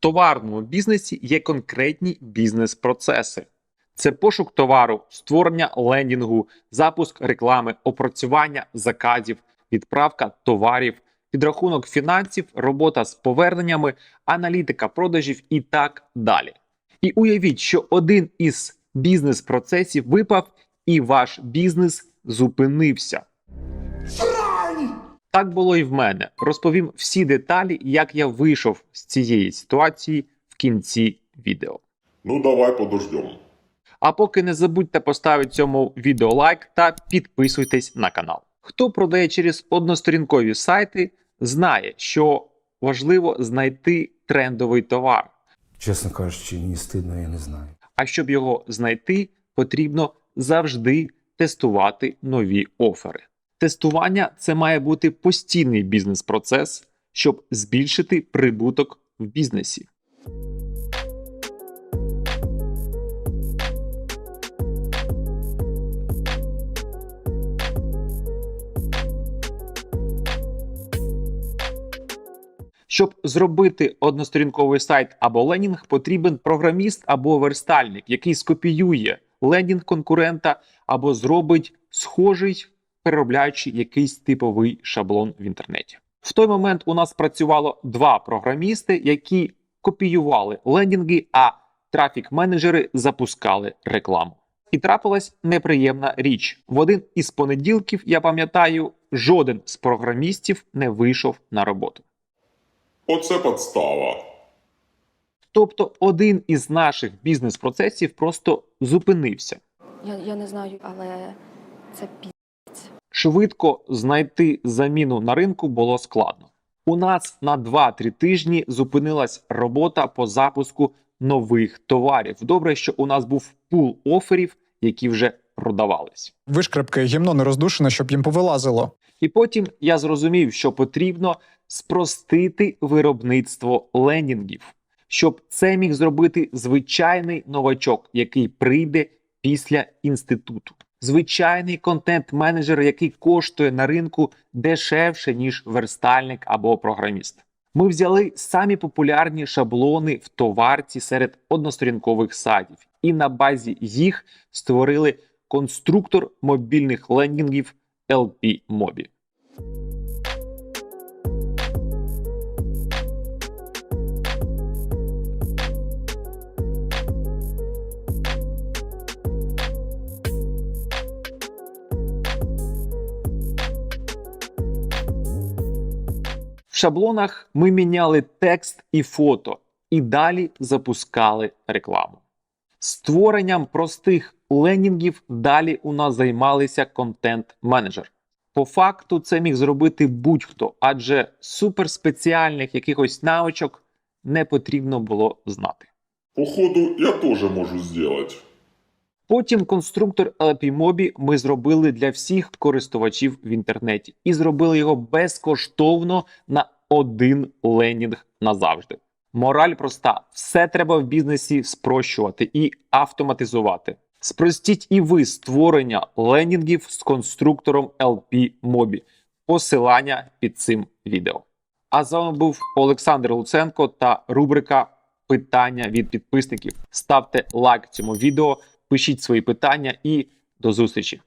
товарному бізнесі є конкретні бізнес-процеси. Це пошук товару, створення лендінгу, запуск реклами, опрацювання заказів, відправка товарів, підрахунок фінансів, робота з поверненнями, аналітика продажів і так далі. І уявіть, що один із бізнес-процесів випав, і ваш бізнес зупинився. Так було і в мене. Розповім всі деталі, як я вийшов з цієї ситуації в кінці відео. Ну давай подождем. А поки не забудьте поставити цьому відео лайк та підписуйтесь на канал. Хто продає через односторінкові сайти, знає, що важливо знайти трендовий товар. Чесно кажучи, мені стидно, я не знаю. А щоб його знайти, потрібно завжди тестувати нові офери. Тестування це має бути постійний бізнес-процес, щоб збільшити прибуток в бізнесі. Щоб зробити односторінковий сайт або ленінг, потрібен програміст або верстальник, який скопіює лендінг конкурента або зробить схожий, переробляючи якийсь типовий шаблон в інтернеті. В той момент у нас працювало два програмісти, які копіювали лендінги, а трафік-менеджери запускали рекламу. І трапилась неприємна річ. В один із понеділків, я пам'ятаю, жоден з програмістів не вийшов на роботу. Оце подстава. Тобто один із наших бізнес-процесів просто зупинився. Я, я не знаю, але це пі. Швидко знайти заміну на ринку було складно. У нас на 2-3 тижні зупинилась робота по запуску нових товарів. Добре, що у нас був пул оферів, які вже продавались. Вишкрапки гімно не роздушене, щоб їм повилазило. І потім я зрозумів, що потрібно спростити виробництво лендінгів, щоб це міг зробити звичайний новачок, який прийде після інституту. Звичайний контент-менеджер, який коштує на ринку дешевше, ніж верстальник або програміст. Ми взяли самі популярні шаблони в товарці серед односторінкових сайтів, і на базі їх створили конструктор мобільних лендінгів LP Mobi. В шаблонах ми міняли текст і фото, і далі запускали рекламу. Створенням простих ленінгів далі у нас займалися контент-менеджер. По факту це міг зробити будь-хто, адже суперспеціальних якихось навичок не потрібно було знати. Походу, я тоже можу сделать. Потім конструктор LPMobi ми зробили для всіх користувачів в інтернеті і зробили його безкоштовно на один ленінг назавжди. Мораль проста: все треба в бізнесі спрощувати і автоматизувати. Спростіть і ви створення ленінгів з конструктором LP Mobi. Посилання під цим відео. А з вами був Олександр Луценко та рубрика Питання від підписників. Ставте лайк цьому відео, пишіть свої питання і до зустрічі!